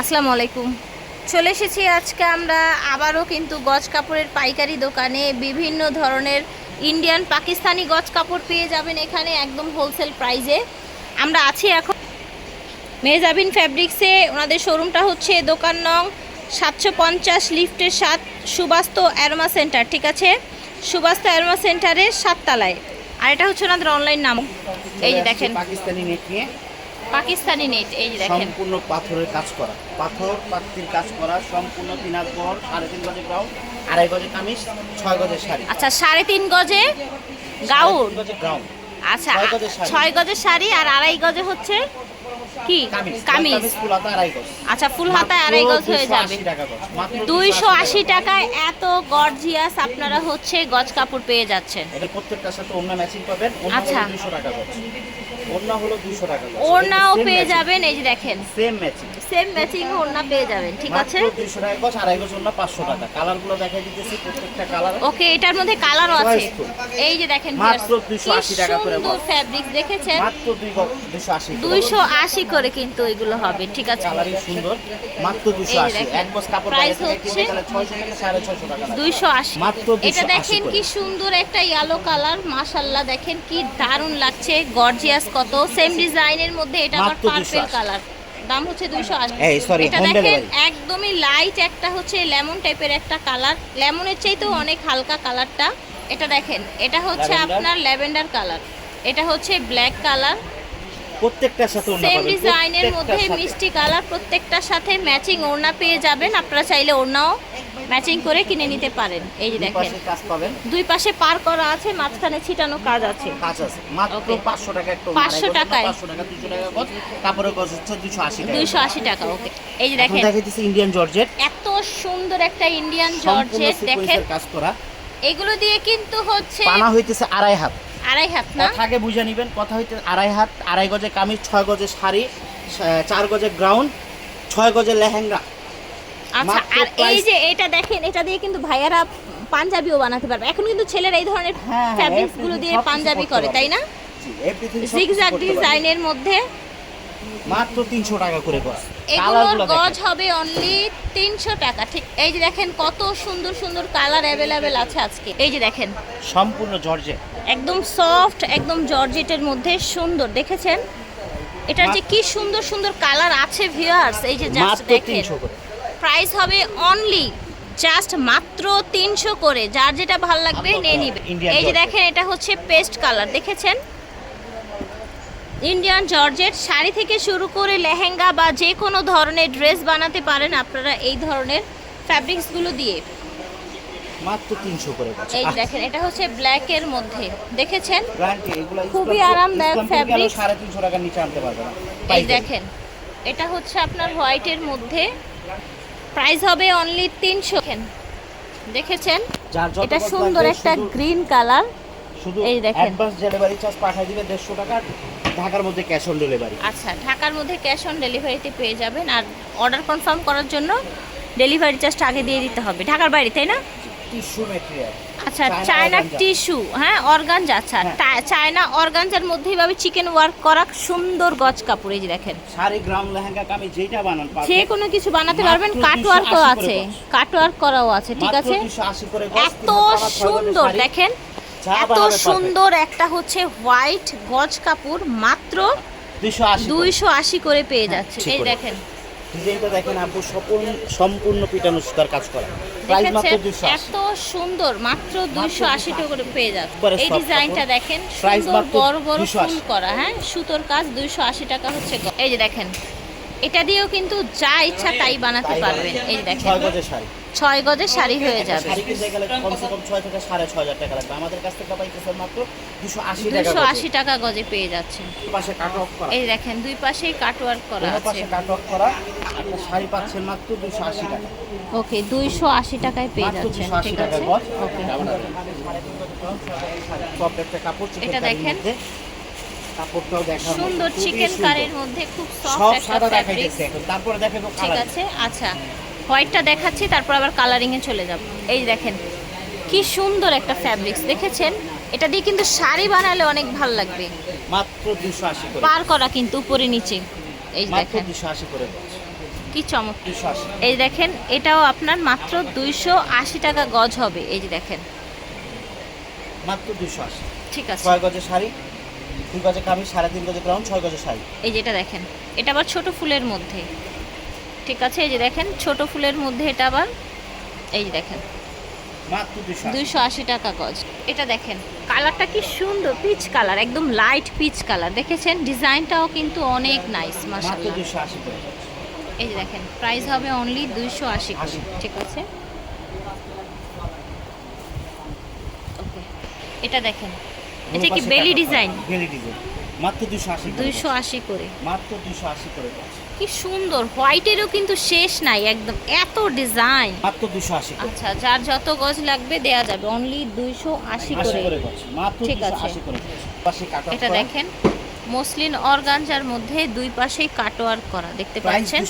আসসালামু আলাইকুম চলে এসেছি আজকে আমরা আবারও কিন্তু গজ কাপড়ের পাইকারি দোকানে। বিভিন্ন ধরনের ইন্ডিয়ান পাকিস্তানি গজ কাপড় পেয়ে যাবেন এখানে একদম হোলসেল প্রাইজে আমরা আছি এখন মেজাবিন ফ্যাব্রিক্সে ওনাদের শোরুমটা হচ্ছে দোকান নং সাতশো পঞ্চাশ লিফটের সাত, সুবাস্ত অ্যারোমা সেন্টার, ঠিক আছে? সুবাস্ত অ্যারোমা সেন্টারের সাততলায়। আর এটা হচ্ছে ওনাদের অনলাইন নাম। এই যে দেখেন। পাকিস্তানি নেট নিয়ে। পাকিস্তানি নেট এই দেখেন। সম্পূর্ণ পাথরের কাজ করা। পাথর পাত্রির কাজ করা সম্পূর্ণ তিন হাত বহর সাড়ে তিন গজে গাউন আড়াই গজে কামিজ ছয় গজে শাড়ি। আচ্ছা সাড়ে তিন গজে গাউন? গজে গাউন আচ্ছা ছয় গজের শাড়ি আর আড়াই গজে হচ্ছে কি? কামিজ। আচ্ছা ফুল হাতায় আড়াই গজ হয়ে যাবে। 280 টাকা গজ মাত্র দুইশো আশি টাকায় এত গর্জিয়াস আপনারা হচ্ছে গজ কাপড় পেয়ে যাচ্ছেন। প্রত্যেকটার সাথে অন্য ম্যাচিং পাবেন। আচ্ছা। হলো 200 টাকা গজ। হলো 200 টাকা ওড়নাও পেয়ে যাবেন এই যে দেখেন। সেম ম্যাচিং সেম ম্যাচিং ওড়না পেয়ে যাবেন ঠিক আছে? 200 টাকা গজ আড়াই গজ অন্য 500 টাকা। কালারগুলো দেখাই দিতেছি প্রত্যেকটা কালার। ওকে এটার মধ্যে কালারও আছে। এই যে দেখেন মাত্র 280 টাকা করে সুন্দর ফ্যাব্রিক দেখেছেন? মাত্র 280 দুইশো আশি করে কিন্তু এগুলো হবে ঠিক আছে? কালারিং সুন্দর। মাত্র 280 এক বস কাপড় Price হচ্ছে 600 টাকা লাগে। দুইশো আশি। মাত্র এটা দেখেন কি সুন্দর একটা ইয়েলো কালার মাশাল্লাহ দেখেন কি দারুণ লাগছে গর্জিয়াস কত সেম ডিজাইনের মধ্যে এটা আবার পার্পল কালার দাম হচ্ছে দুইশো আশি। এটা দেখেন একদমই লাইট একটা হচ্ছে লেমন টাইপের একটা কালার লেমনের চাইতেও অনেক হালকা কালারটা এটা দেখেন এটা হচ্ছে আপনার ল্যাভেন্ডার কালার এটা হচ্ছে ব্ল্যাক কালার প্রত্যেকটার সাথে ওড়না সেম ডিজাইনের মধ্যে মিষ্টি কালার প্রত্যেকটার সাথে ম্যাচিং ওড়না পেয়ে যাবেন। আপনারা চাইলে ওড়নাও ম্যাচিং করে কিনে নিতে পারেন। এই যে দেখেন। কাজ পাবেন। দুই পাশে পার করা আছে মাঝখানে ছিটানো কাজ আছে। কাজ আছে। মাত্র 500 টাকা একটা 500 টাকায়। 500 টাকা 200 টাকা গজ। কাপড়ের গজ হচ্ছে 280 টাকা। দুইশো আশি টাকা ওকে এই যে দেখেন। দেখাইতেছি ইন্ডিয়ান জর্জেট এত সুন্দর একটা ইন্ডিয়ান জর্জেট দেখেন। কাজ করা। এগুলো দিয়ে কিন্তু হচ্ছে পানা হইতেছে আড়াই হাত। আড়াই হাত না? থাকে বুঝে নেবেন কথা হইতে আড়াই হাত আড়াই গজে কামিজ ছয় গজে শাড়ি চার গজে গ্রাউন্ড ছয় গজে লেহেঙ্গা। আচ্ছা আর এই যে এটা দেখেন এটা দিয়ে কিন্তু ভাইয়ারা পাঞ্জাবিও বানাতে পারবে। এখন কিন্তু ছেলেরা এই ধরনের হ্যাঁ, ফ্যাব্রিক্সগুলো দিয়ে পাঞ্জাবি করে তাই না? জিগজাগ ডিজাইনের মধ্যে মাত্র তিনশো টাকা করে গজ। এগুলোর গজ হবে অনলি তিনশো টাকা। ঠিক এই যে দেখেন কত সুন্দর সুন্দর কালার অ্যাভেলেবেল আছে আজকে। এই যে দেখেন। সম্পূর্ণ জর্জে একদম সফট একদম জর্জেটের মধ্যে সুন্দর দেখেছেন? এটার যে কি সুন্দর সুন্দর কালার আছে ভিউয়ার্স এই যে জাস্ট দেখেন। প্রাইস হবে অনলি জাস্ট মাত্র তিনশো করে। যার যেটা ভালো লাগবে নিয়ে নিবে। এই যে দেখেন এটা হচ্ছে পেস্ট কালার দেখেছেন? ইন্ডিয়ান জর্জেট শাড়ি থেকে শুরু করে লেহেঙ্গা বা যে কোনো ধরনের ড্রেস বানাতে পারেন আপনারা এই ধরনের ফ্যাব্রিক্সগুলো দিয়ে। মাত্র তিনশো করে গজ এই দেখেন এটা হচ্ছে ব্ল্যাক এর মধ্যে। দেখেছেন? খুবই আরামদায়ক। সাড়ে তিনশো টাকার নিচে আনতে পারবে না। এই দেখেন এটা হচ্ছে আপনার হোয়াইটের মধ্যে। প্রাইস হবে অনলি তিনশো। দেখেছেন? এটা সুন্দর একটা গ্রিন কালার শুধু এই দেখেন। অ্যাডভান্স ডেলিভারি চার্জ পাঠিয়ে দিবে দেড়শো টাকা। ঢাকার মধ্যে ক্যাশ অন ডেলিভারি আচ্ছা ঢাকার মধ্যে ক্যাশ অন ডেলিভারিতে পেয়ে যাবেন আর অর্ডার কনফার্ম করার জন্য ডেলিভারি চার্জটা আগে দিয়ে দিতে হবে। ঢাকার বাইরে তাই না? টিস্যু ম্যাটেরিয়াল আচ্ছা চায়না টিস্যু হ্যাঁ অর্গানজা আচ্ছা। চায়না অর্গানজার মধ্যে এভাবে চিকেন ওয়ার্ক করা সুন্দর গজ কাপড় এই যে দেখেন। শাড়ি গ্রাউন্ড লেহেঙ্গা কামি যেটা বানান যে কোনো কিছু বানাতে পারবেন কাট ওয়ার্কও আছে কাট ওয়ার্ক করাও আছে ঠিক আছে? এত সুন্দর দেখেন এত সুন্দর একটা হচ্ছে হোয়াইট গজ কাপড় মাত্র দুইশো আশি করে। পেয়ে হ্যাঁ, যাচ্ছে। এই দেখেন। ডিজাইনটা দেখেন আপু সম্পূর্ণ সম্পূর্ণ পিটানো সুতার কাজ করা। প্রাইস মাত্র 280 এত সুন্দর মাত্র দুইশো আশি টাকা করে পেয়ে যাচ্ছে। এই ডিজাইনটা দেখেন সুন্দর বড় বড় ফুল করা হ্যাঁ? সুতোর কাজ দুইশো আশি টাকা হচ্ছে। এই যে দেখেন এটা দিয়েও কিন্তু যা ইচ্ছা তাই বানাতে পারবেন। এই দেখেন। ছয় গজের শাড়ি। হয়ে যাবে। দুশো আশি টাকা গজে। আশি টাকা গজে পেয়ে যাচ্ছেন। করা। এই দেখেন দুই পাশেই কাটওয়ার্ক করা আছে। শাড়ি পাচ্ছেন মাত্র দুশো আশি টাকা। ওকে দুইশো আশি টাকায় পেয়ে যাচ্ছেন ঠিক আছে? ওকে। এটা দেখেন। কাপড়টাও মতো, সুন্দর চিকেন। কারির মধ্যে খুব সফট একটা ফ্যাব্রিক এখন। তারপরে দেখাবো ঠিক আছে আচ্ছা। হোয়াইটটা দেখাচ্ছি তারপর আবার কালারিং এ চলে যাব। এই দেখেন কি সুন্দর একটা ফ্যাব্রিক্স দেখেছেন? এটা দিয়ে কিন্তু শাড়ি বানালে অনেক ভালো লাগবে। মাত্র দুশো আশি করে। পার করা কিন্তু উপরে নিচে। এই দেখেন। দুশো আশি করে কি চমক। এই দেখেন এটাও আপনার মাত্র দুইশো আশি টাকা গজ হবে। এই যে দেখেন। মাত্র দুশো আশি। ঠিক আছে। গজের শাড়ি। দুই গজে কামিজ সাড়ে তিন গজে গ্রাউন্ড ছয় গজের শাড়ি। এই যেটা দেখেন এটা আবার ছোট ফুলের মধ্যে। ঠিক আছে এই যে দেখেন ছোট ফুলের মধ্যে এটা আবার এই যে দেখেন। দুইশো আশি। টাকা গজ। এটা দেখেন কালারটা কি সুন্দর পিচ কালার একদম লাইট পিচ কালার দেখেছেন? ডিজাইনটাও কিন্তু অনেক নাইস আশি এই যে দেখেন প্রাইস হবে অনলি দুইশো আশি আশি। ঠিক আছে? ওকে এটা দেখেন এটা কি বেলি ডিজাইন? বেলি ডিজাইন। মাত্র দুশো আশি করে মাত্র দুশো আশি করে কি সুন্দর হোয়াইটেরও কিন্তু শেষ নাই একদম এত ডিজাইন। মাত্র দুশো আশি করে। আচ্ছা যার যত গজ লাগবে দেয়া যাবে অনলি দুইশো আশি আশি করে। করে মাত্র ঠিক দুশো আছে। আশি করে পাশে কাটা এটা দেখেন মসলিন অর্গানজার মধ্যে দুই পাশেই কাটোয়ার করা দেখতে পাচ্ছেন?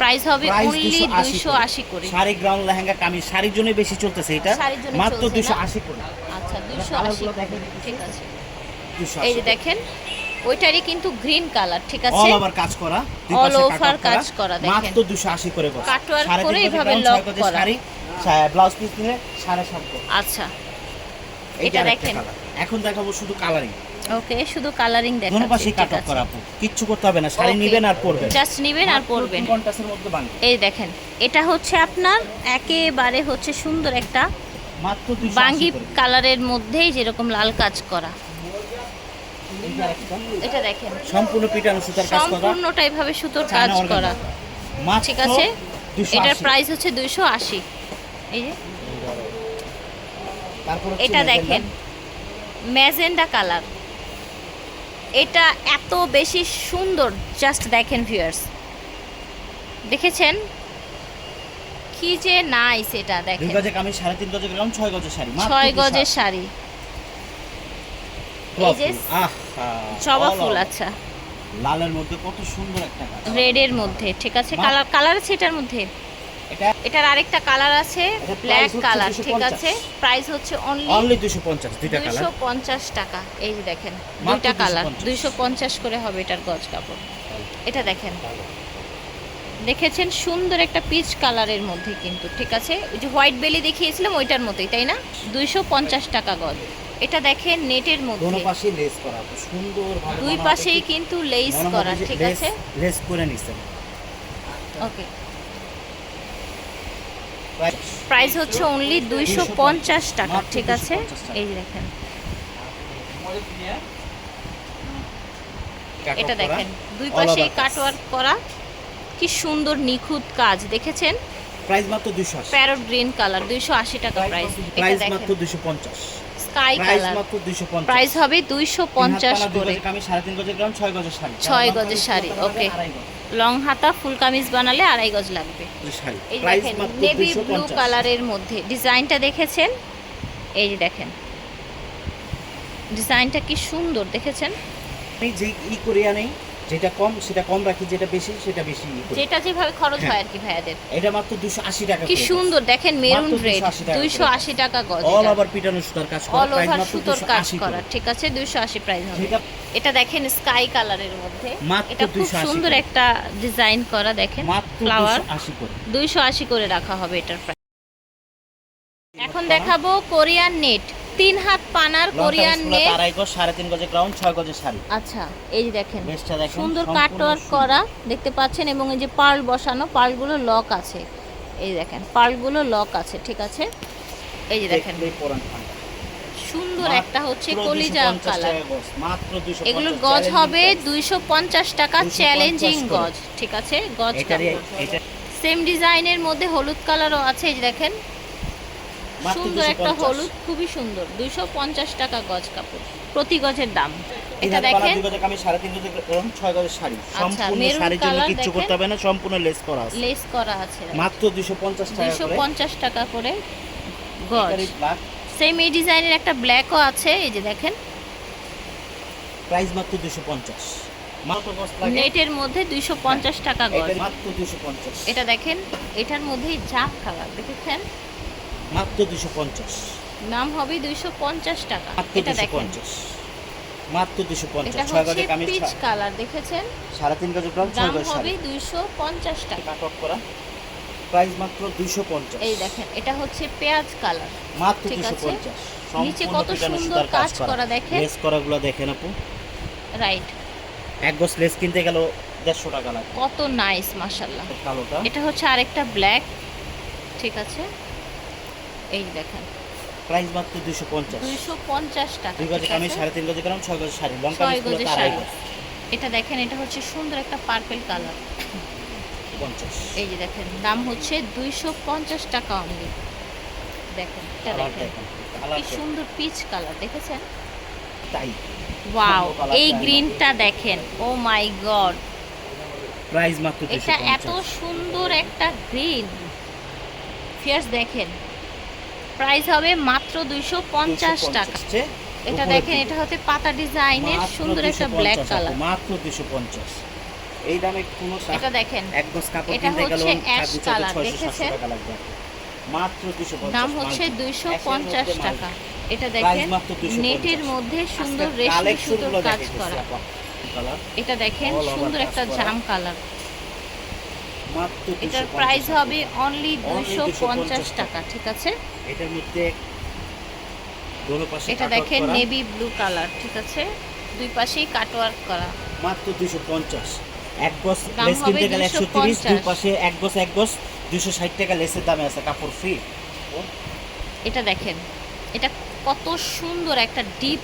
প্রাইস হবে অনলি দুশো আশি দুইশো আশি করে। শাড়ি গ্রাউন্ড লেহেঙ্গা কামিজ শাড়ির জন্য বেশি চলতেছে এটা। মাত্র চলছে দুশো না? আশি করে। আচ্ছা দুইশো আশি। ঠিক আছে। এই যে দেখেন ওইটারই কিন্তু গ্রিন কালার ঠিক আছে? অল ওভার কাজ করা over কাটওয়ার্ক কাজ করা, দেখেন। মাত্র দুশো আশি করে বসে। কাটওয়ার্ক সাড়ে করে ছয় গজের করা। শাড়ি ব্লাউজ পিস নিলে সাড়ে সাত গজ আচ্ছা। এটা দেখেন। এখন দেখাবো শুধু কালারিং ওকে শুধু কালারিং দোনো পাশে ঠিক করা আপু কিচ্ছু করতে হবে না শাড়ি. নিবেন আর পরবেন। জাস্ট নেবেন আর পরবেন। কন্টাসের মধ্যে এই দেখেন এটা হচ্ছে আপনার একেবারে হচ্ছে সুন্দর একটা বাঙ্গি কালারের মধ্যেই যেরকম লাল কাজ করা। এটা দেখেন। সম্পূর্ণ পিটানো সুতার কাজ করা। সম্পূর্ণটা এভাবে সুতোর কাজ করা। ঠিক আছে? এটার প্রাইস হচ্ছে দুইশো আশি। এই যে। এটা দেখেন। Magenta colour. এটা এত বেশি সুন্দর। জাস্ট দেখেন ভিউয়ার্স দেখেছেন? কি যে নাইস এটা দুই দেখেন গজে কামিজ সাড়ে তিন গজে গ্রাম ছয় গজের শাড়ি ছয় গজের শাড়ি। এই যে জবা ফুল আচ্ছা। লালের মধ্যে কত সুন্দর একটা কাজ রেডের মধ্যে ঠিক আছে কালার কালার আছে এটার মধ্যে? এটার আরেকটা কালার আছে ব্ল্যাক কালার ঠিক আছে? প্রাইস হচ্ছে অনলি অনলি দুশো পঞ্চাশ দুইটা দুইশো কালার পঞ্চাশ টাকা এই যে দেখেন দুইটা কালার। 250 দুইশো পঞ্চাশ করে হবে এটার গজ কাপড়। এটা দেখেন। দেখেছেন সুন্দর একটা পিচ কালারের মধ্যে কিন্তু ঠিক আছে? ওই যে হোয়াইট বেলি দেখিয়েছিলাম ওইটার মতোই তাই না? দুইশো পঞ্চাশ টাকা গজ। এটা দেখেন নেটের মধ্যে। পাশে লেস করা সুন্দর দুই পাশেই কিন্তু লেস করা ঠিক আছে? লেস করে নিছেন ওকে প্রাইস হচ্ছে অনলি দুইশো 250 পঞ্চাশ টাকা ঠিক আছে? এই দেখেন। এটা দেখেন দুই পাশেই। কাটওয়ার্ক করা। কি সুন্দর নিখুঁত কাজ দেখেছেন? প্রাইস মাত্র দুশো আশি। প্যারট গ্রিন কালার দুইশো আশি টাকা প্রাইস এটা প্রাইস মাত্র দুশো পঞ্চাশ। Sky price colour. মাত্র দুশো পঞ্চাশ। প্রাইস হবে দুইশো পঞ্চাশ করে। আমি সাড়ে তিন গজের গ্রাম ছয় গজের শাড়ি। ছয় যার গজের শাড়ি, গজ। লং হাতা ফুল কামিজ বানালে আড়াই গজ লাগবে। এই প্রাইস দেখেন মাত্র নেভি ব্লু কালারের মধ্যে। ডিজাইনটা দেখেছেন? এই যে দেখেন। ডিজাইনটা কি সুন্দর দেখেছেন? আমি যে ই করিয়া নেই যেটা কম সেটা কম রাখি যেটা বেশি সেটা বেশি যেটা যেভাবে খরচ হ্যাঁ। হয়। আর কি ভাইয়াদের। এটা মাত্র দুশো আশি টাকা কি সুন্দর দেখেন মেরুন রেড 280 টাকা গজ অল ওভার পিটানো সুতার কাজ করা অল প্রাইস ওভার সুতোর কাজ করা ঠিক আছে? দুইশো আশি প্রাইস হবে। এটা দেখেন স্কাই কালারের মধ্যে। এটা খুব সুন্দর একটা ডিজাইন করা দেখেন ফ্লাওয়ার দুশো আশি করে। দুইশো আশি করে রাখা হবে এটার প্রাইস এখন দেখাবো কোরিয়ান নেট তিন হাত পানার কোরিয়ান নেট। আড়াই গজ সাড়ে তিন গজের গ্রাউন্ড ছয় গজের শাড়ি। আচ্ছা এই যে দেখেন সুন্দর কাটওয়ার্ক করা দেখতে পাচ্ছেন এবং এই যে পার্ল বসানো পার্লগুলো লক আছে। এই দেখেন পার্লগুলো লক আছে ঠিক আছে? এই যে দেখেন। সুন্দর একটা হচ্ছে কলিজা কালার মাত্র 250 এগুলোর গজ হবে। দুইশো পঞ্চাশ টাকা চ্যালেঞ্জিং গজ ঠিক আছে? গজ সেম ডিজাইনের মধ্যে হলুদ কালারও আছে এই দেখেন। সুন্দর একটা হলুদ খুবই সুন্দর। দুইশো পঞ্চাশ টাকা গজ কাপড়। প্রতি গজের দাম। এটা দেখেন। দুই সাড়ে তিন গজের গ্রাউন্ড, ছয় গজের শাড়ি। সম্পূর্ণ শাড়ির জন্য কিচ্ছু করতে হবে না সম্পূর্ণ লেস করা আছে। লেস করা আছে। মাত্র দুশো পঞ্চাশ টাকা দুইশো পঞ্চাশ টাকা করে গজ। সেম এই ডিজাইনের একটা ব্ল্যাকও আছে এই যে দেখেন। প্রাইস মাত্র পঞ্চাশ। নেটের মধ্যে দুইশো পঞ্চাশ টাকা গজ। মাত্র পঞ্চাশ। এটা দেখেন এটার মধ্যেই কালার দেখেছেন? মাত্র দুশো পঞ্চাশ। নাম হবে দুইশো পঞ্চাশ টাকা। এটা দুশো দেখেন পঞ্চাশ। মাত্র দুশো পঞ্চাশ। ছয় হচ্ছে গজে কামিজ পিচ কালার দেখেছেন? সাড়ে তিন গজে ব্লাউজ ছয় গজ হবে দুইশো পঞ্চাশ টাকা। কাট করা। প্রাইস মাত্র দুইশো পঞ্চাশ। এই দেখেন এটা হচ্ছে পেঁয়াজ কালার। মাত্র দুশো। পঞ্চাশ। নিচে কত সুন্দর কাজ করা। দেখেন। লেস করাগুলো দেখেন আপু। রাইট। এক গজ লেস কিনতে গেল দেড়শো টাকা লাগে। কত নাইস মাশাল্লাহ কালোটা। এটা হচ্ছে আরেকটা ব্ল্যাক। ঠিক আছে? এই দেখেন। প্রাইস মাত্র দুইশো পঞ্চাশ। দুইশো পঞ্চাশ টাকা দুই গজে কামিজ আছে? সাড়ে তিন গজে কারণ ছয় গজে শাড়ি। লং কামিজগুলো তার এটা দেখেন এটা হচ্ছে সুন্দর একটা পার্পেল কালার পঞ্চাশ। এই যে দেখেন দাম হচ্ছে দুইশো পঞ্চাশ টাকা অনলি দেখেন এটা দেখেন। কি সুন্দর পিচ কালার দেখেছেন? তাই। ওয়াও এই গ্রিনটা দেখেন ও মাই গড প্রাইস মাত্র এটা এত সুন্দর একটা গ্রিন ফিয়ার্স দেখেন প্রাইস হবে মাত্র দুইশো পঞ্চাশ টাকা। এটা দেখেন এটা হচ্ছে পাতা ডিজাইনের সুন্দর একটা ব্ল্যাক কালার মাত্র দুশো পঞ্চাশ। এই দামে কোনো এটা দেখেন এক গজ কাপড় এটা হচ্ছে colour, ছয়শো দেখেছেন? মাত্র দুশো পঞ্চাশ দাম হচ্ছে দুইশো পঞ্চাশ টাকা। এটা দেখেন নেটের মধ্যে সুন্দর রেশমি সুতোর কাজ করা। এটা দেখেন সুন্দর একটা জাম কালার এটার 250 প্রাইস হবে অনলি দুইশো 250 পঞ্চাশ টাকা ঠিক আছে? এটার মধ্যে দোনো পাশে এটা দেখেন নেভি ব্লু কালার ঠিক আছে? দুই পাশেই কাটওয়ার্ক করা। মাত্র দুশো পঞ্চাশ। এক গজ লেস কিনতে গেলে একশো তিরিশ 250 দুই পাশে এক গজ এক গজ দুশো ষাট টাকা লেসের দামে আছে কাপড় ফ্রি এটা দেখেন এটা কত সুন্দর একটা ডিপ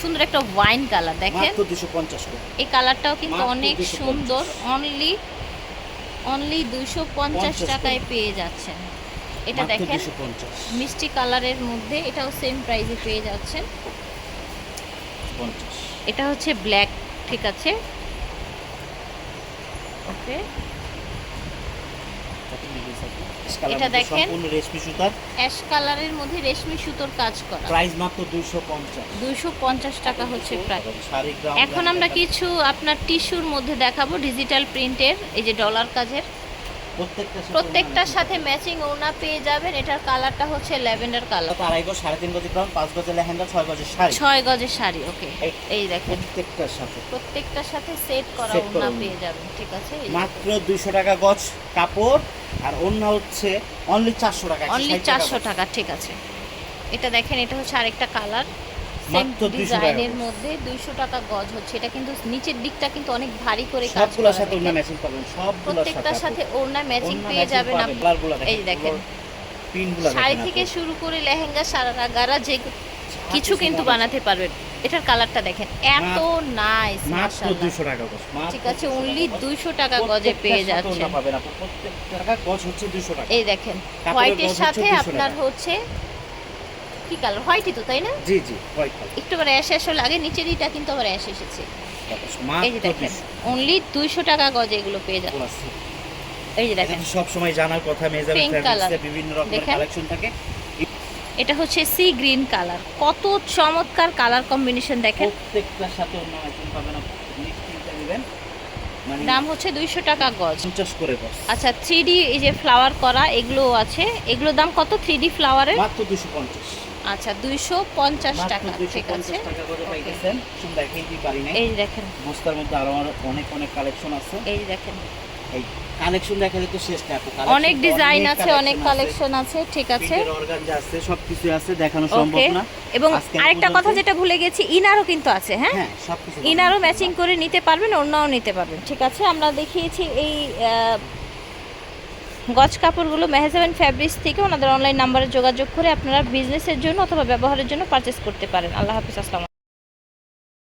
সুন্দর একটা ওয়াইন কালার দেখেন। মাত্র দুশো পঞ্চাশ করে। এই কালারটাও কিন্তু অনেক সুন্দর অনলি অনলি দুইশো পঞ্চাশ টাকায় পেয়ে যাচ্ছেন। এটা দেখেন মিষ্টি কালারের মধ্যে এটাও সেম প্রাইসে পেয়ে যাচ্ছেন। এটা হচ্ছে ব্ল্যাক ঠিক আছে? ওকে এটা দেখেন। সম্পূর্ণ রেশমি সুতার। অ্যাশ কালারের মধ্যে রেশমি সুতোর কাজ করা। প্রাইস মাত্র দুইশো পঞ্চাশ। দুইশো পঞ্চাশ টাকা হচ্ছে গ্রাম এখন আমরা কিছু আপনার টিস্যুর মধ্যে দেখাবো ডিজিটাল প্রিন্টের এই যে ডলার কাজের। প্রত্যেকটার সাথে ম্যাচিং ওনা পেয়ে যাবেন। এটার কালারটা হচ্ছে ল্যাভেন্ডার কালার তো আড়াই গজ সাড়ে তিন গজ গ্রাম পাঁচ গজের লেহেঙ্গা ছয় গজের শাড়ি। ছয় গজের শাড়ি ওকে এই- দেখেন। প্রত্যেকটার সাথে। প্রত্যেকটার সাথে সেট করা ওনা পেয়ে যাবেন ঠিক আছে? মাত্র দুইশো টাকা গজ কাপড় আর অন্য হচ্ছে অনলি চারশো টাকা অনলি চারশো টাকা ঠিক আছে। এটা দেখেন এটা হচ্ছে আরেকটা কালার সেম 200 ডিজাইনের মধ্যে দুইশো টাকা গজ হচ্ছে। এটা কিন্তু নিচের দিকটা কিন্তু অনেক ভারী করে কাজ সবগুলোর সাথে দেখেন। ম্যাচিং পাবেন সবগুলোর প্রত্যেকটার সাথে ওড়না ম্যাচিং পেয়ে যাবেন আপনি। এই দেখেন। পিনগুলো শাড়ি থেকে শুরু করে লেহেঙ্গা সারা গারা যে কিছু কিন্তু বানাতে পারবেন। এটার কালারটা দেখেন এত নাইস মাত্র দুইশো টাকা গজ ঠিক আছে 200 অনলি টাকা গজ। দুইশো টাকা গজে পেয়ে ওড়না যাচ্ছেন। টাকা গজ হচ্ছে দুইশো টাকা। এই দেখেন হোয়াইটের সাথে আপনার হচ্ছে কি কালার? হোয়াইটই তো তাই না? জি জি হোয়াইট একটু আবার অ্যাশ অ্যাশ লাগে নিচের দিকটা কিন্তু আবার অ্যাশ এসেছে। এই যে দেখেন অনলি দুইশো টাকা গজে এগুলো পেয়ে দুশো এই যে এটা দেখেন সব সময় জানার কথা মেজার বিভিন্ন রকমের কালেকশন থাকে। এটা হচ্ছে সি গ্রিন কালার কত চমৎকার কালার কম্বিনেশন দেখেন। প্রত্যেকটার সাথে অন্য ম্যাচিং পাবেন। আপনি মানে দাম হচ্ছে দুইশো টাকা গজ। পঞ্চাশ করে আচ্ছা থ্রি ডি এই যে ফ্লাওয়ার করা এগুলো আছে। এগুলোর দাম কত? থ্রি ডি ফ্লাওয়ারের মাত্র দুশো পঞ্চাশ। আচ্ছা দুইশো পঞ্চাশ মাত্র টাকা ঠিক আছে? টাকা করে পাইতেছেন। শুধু দেখাইতেই পারি নাই? এই দেখেন। বস্তার মধ্যে আরও অনেক অনেক কালেকশন আছে। এই দেখেন। এই কালেকশন দেখালে তো শেষ না অনেক ডিজাইন আছে অনেক কালেকশন আছে ঠিক আছে। অর্গানজা আছে সবকিছু আছে দেখানো সম্ভব না। এবং আরেকটা কথা যেটা ভুলে গেছি ইনারও কিন্তু আছে হ্যাঁ? হ্যাঁ ইনারও ম্যাচিং করে নিতে পারবেন অন্যও নিতে পারবেন ঠিক আছে? আমরা দেখিয়েছি এই গজ কাপড়গুলো মেহেজাবেন ফ্যাব্রিক্স থেকে ওনাদের অনলাইন নাম্বারে যোগাযোগ করে আপনারা বিজনেসের জন্য অথবা ব্যবহারের জন্য পারচেস করতে পারেন। আল্লাহ হাফিজ, আসসালাম